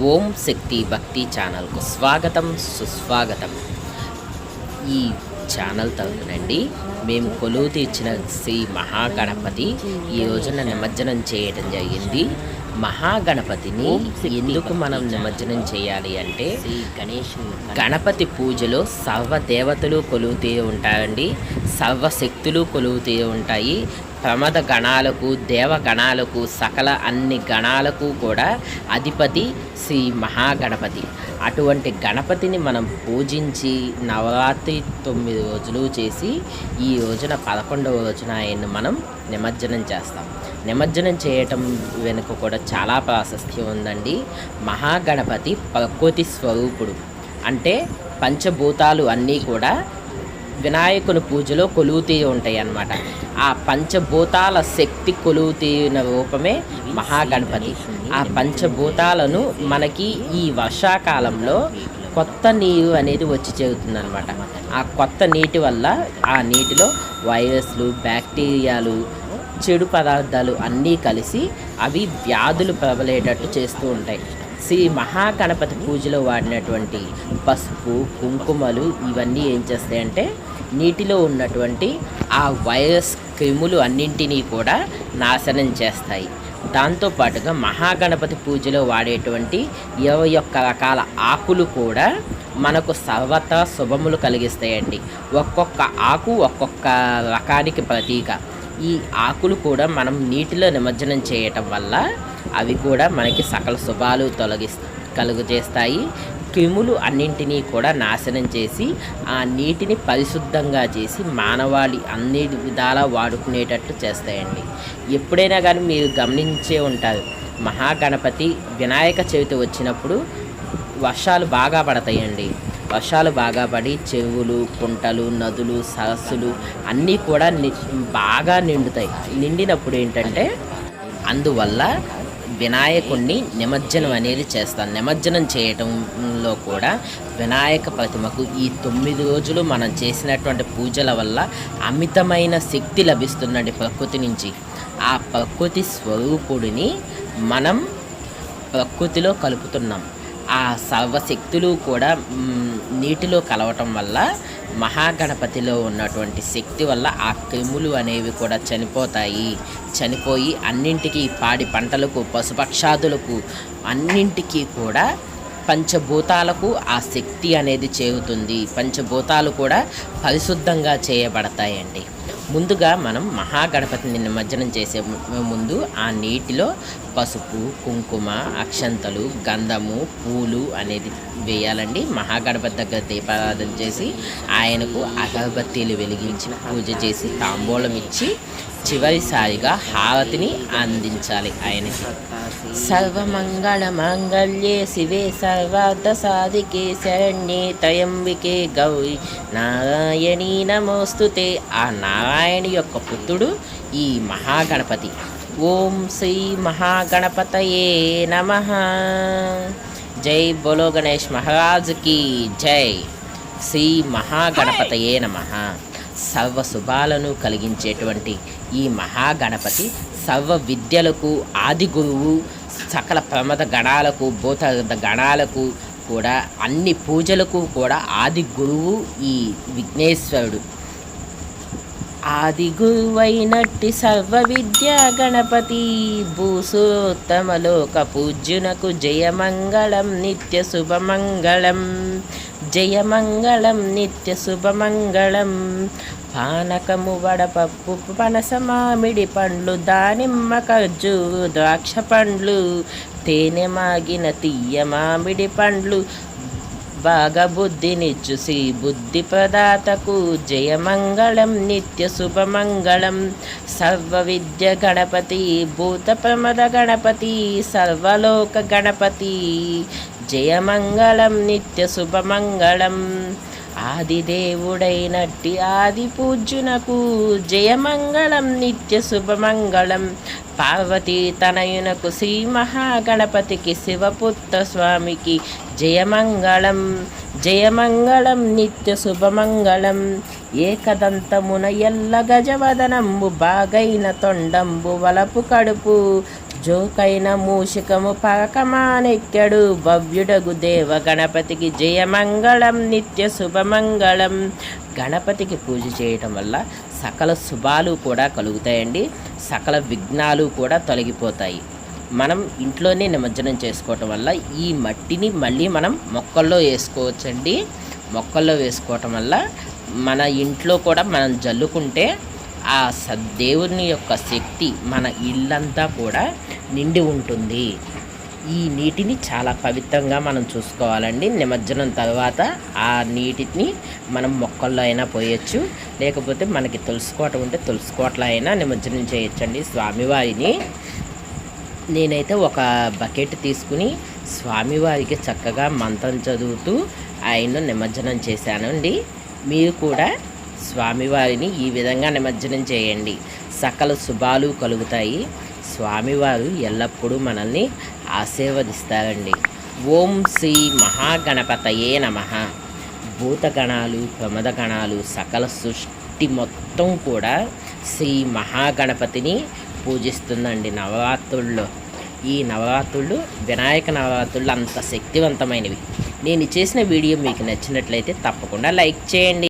ఓం శక్తి భక్తి ఛానల్కు స్వాగతం సుస్వాగతం. ఈ ఛానల్ తరపునండి మేము కొలువు తీర్చిన శ్రీ మహాగణపతి ఈ రోజున నిమజ్జనం చేయడం జరిగింది. మహాగణపతిని ఎందుకు మనం నిమజ్జనం చేయాలి అంటే గణేష్ గణపతి పూజలో సర్వ దేవతలు కొలువుతూ ఉంటాయండి సర్వశక్తులు కొలువుతూ ఉంటాయి. ప్రమద గణాలకు దేవగణాలకు సకల అన్ని గణాలకు కూడా అధిపతి శ్రీ మహాగణపతి. అటువంటి గణపతిని మనం పూజించి నవరాత్రి తొమ్మిది రోజులు చేసి ఈ రోజున పదకొండవ రోజున ఆయన్ని మనం నిమజ్జనం చేస్తాం. నిమజ్జనం చేయటం వెనుక కూడా చాలా ప్రాశస్త్యం ఉందండి. మహాగణపతి ప్రకృతి స్వరూపుడు. అంటే పంచభూతాలు అన్నీ కూడా వినాయకుని పూజలో కొలువుతీ ఉంటాయి అన్నమాట. ఆ పంచభూతాల శక్తి కొలువుతీన రూపమే మహాగణపతి. ఆ పంచభూతాలను మనకి ఈ వర్షాకాలంలో కొత్త నీరు అనేది వచ్చి చేరుతుంది అనమాట ఆ కొత్త నీటి వల్ల ఆ నీటిలో వైరస్లు బ్యాక్టీరియాలు చెడు పదార్థాలు అన్నీ కలిసి అవి వ్యాధులు ప్రబలేటట్టు చేస్తూ ఉంటాయి. శ్రీ మహాగణపతి పూజలో వాడినటువంటి పసుపు కుంకుమలు ఇవన్నీ ఏం చేస్తాయంటే నీటిలో ఉన్నటువంటి ఆ వైరస్ క్రిములు అన్నింటినీ కూడా నాశనం చేస్తాయి. దాంతోపాటుగా మహాగణపతి పూజలో వాడేటువంటి ఇరవై ఒక్క రకాల ఆకులు కూడా మనకు సర్వత శుభములు కలిగిస్తాయండి. ఒక్కొక్క ఆకు ఒక్కొక్క రకానికి ప్రతీక. ఈ ఆకులు కూడా మనం నీటిలో నిమజ్జనం చేయటం వల్ల అవి కూడా మనకి సకల శుభాలు తొలగి కలుగు చేస్తాయి. క్రిములు అన్నింటినీ కూడా నాశనం చేసి ఆ నీటిని పరిశుద్ధంగా చేసి మానవాళి అన్ని విధాలా వాడుకునేటట్లు చేస్తాయండి. ఎప్పుడైనా కానీ మీరు గమనించే ఉంటారు మహాగణపతి వినాయక చవితి వచ్చినప్పుడు వర్షాలు బాగా పడతాయండి. వర్షాలు బాగా పడి చెరువులు కుంటలు నదులు సరస్సులు అన్నీ కూడా బాగా నిండుతాయి. నిండినప్పుడు ఏంటంటే అందువల్ల వినాయకుణ్ణి నిమజ్జనం అనేది చేస్తాం. నిమజ్జనం చేయటంలో కూడా వినాయక ప్రతిమకు ఈ తొమ్మిది రోజులు మనం చేసినటువంటి పూజల వల్ల అమితమైన శక్తి లభిస్తుందండి ప్రకృతి నుంచి. ఆ ప్రకృతి స్వరూపుడిని మనం ప్రకృతిలో కలుపుతున్నాం. ఆ సర్వశక్తులు కూడా నీటిలో కలవటం వల్ల మహాగణపతిలో ఉన్నటువంటి శక్తి వల్ల ఆ క్రిములు అనేవి కూడా చనిపోతాయి. చనిపోయి అన్నింటికీ పాడి పంటలకు పశుపక్షాదులకు అన్నింటికీ కూడా పంచభూతాలకు ఆ శక్తి అనేది చేరుతుంది. పంచభూతాలు కూడా పరిశుద్ధంగా చేయబడతాయండి. ముందుగా మనం మహాగణపతిని నిమజ్జనం చేసే ముందు ఆ నీటిలో పసుపు కుంకుమ అక్షంతలు గంధము పూలు అనేది వేయాలండి. మహాగణపతి దగ్గర దీపారాధన చేసి ఆయనకు అగరబత్తీలు వెలిగించి పూజ చేసి తాంబూలం ఇచ్చి చివరిసారిగా హారతిని అందించాలి ఆయనకి సర్వమంగళ మాంగళ్యే శివే సర్వార్థ సాధికే శరణ్యే త్రయంబికే గౌరి. నారాయణీ నమోస్తుతే. ఆ నారాయణి యొక్క పుత్రుడు ఈ మహాగణపతి. ఓం శ్రీ మహాగణపతయే నమ. జై బోలో గణేష్ మహారాజుకి జై. శ్రీ మహాగణపతయే నమ. సర్వ శుభాలను కలిగించేటువంటి ఈ మహాగణపతి సర్వ విద్యలకు ఆది గురువు సకల ప్రమద గణాలకు భూత గణాలకు కూడా అన్ని పూజలకు కూడా ఆది గురువు ఈ విఘ్నేశ్వరుడు. ఆది గురువైనట్టి సర్వ విద్యా గణపతి. భూసోత్తమలోక పూజ్యునకు జయమంగళం నిత్య శుభమంగళం. జయమంగళం నిత్య శుభమంగళం. పానకము వడపప్పు పనస మామిడి పండ్లు దానిమ్మ ఖర్జూరు ద్రాక్ష పండ్లు. తేనె మాగిన తీయ మామిడి పండ్లు. బాగా బుద్ధినిచ్చు శ్రీ బుద్ధి ప్రదాతకు జయమంగళం నిత్య శుభమంగళం. సర్వ విద్య గణపతి భూత ప్రమద గణపతి సర్వలోక గణపతి. జయమంగళం నిత్య శుభమంగళం. ఆదిదేవుడైనట్టి ఆది పూజ్యునకు జయమంగళం నిత్య శుభమంగళం. పార్వతీ తనయునకు శ్రీ మహాగణపతికి శివపుత్ర స్వామికి జయమంగళం జయమంగళం నిత్య శుభమంగళం. ఏకదంతమున ఎల్ల గజవదనంబు బాగైన తొండంబు వలపు కడుపు జోకైన మూషికము పకమానెక్కడు భవ్యుడగు దేవ గణపతికి జయమంగళం నిత్య శుభమంగళం. గణపతికి పూజ చేయటం వల్ల సకల శుభాలు కూడా కలుగుతాయండి. సకల విఘ్నాలు కూడా తొలగిపోతాయి. మనం ఇంట్లోనే నిమజ్జనం చేసుకోవటం వల్ల ఈ మట్టిని మళ్ళీ మనం మొక్కల్లో వేసుకోవచ్చండి. మొక్కల్లో వేసుకోవటం వల్ల మన ఇంట్లో కూడా మనం జల్లుకుంటే ఆ సద్దేవుని యొక్క శక్తి మన ఇల్లంతా కూడా నిండి ఉంటుంది. ఈ నీటిని చాలా పవిత్రంగా మనం చూసుకోవాలండి. నిమజ్జనం తర్వాత ఆ నీటిని మనం మొక్కల్లో అయినా పోయొచ్చు. లేకపోతే మనకి తులసుకోవటం ఉంటే తులసుకోవట్లో అయినా నిమజ్జనం చేయొచ్చండి స్వామివారిని. నేనైతే ఒక బకెట్ తీసుకుని స్వామివారికి చక్కగా మంత్రం చదువుతూ ఆయన నిమజ్జనం చేశానండి. మీరు కూడా స్వామివారిని ఈ విధంగా నిమజ్జనం చేయండి. సకల శుభాలు కలుగుతాయి. స్వామివారు ఎల్లప్పుడూ మనల్ని ఆశీర్వదిస్తారండి. ఓం శ్రీ మహాగణపతయే నమ. భూతగణాలు ప్రమదగణాలు సకల సృష్టి మొత్తం కూడా శ్రీ మహాగణపతిని పూజిస్తుందండి నవరాత్రుల్లో. ఈ నవరాత్రులు వినాయక నవరాత్రులు అంత శక్తివంతమైనవి. నేను చేసిన వీడియో మీకు నచ్చినట్లయితే తప్పకుండా లైక్ చేయండి.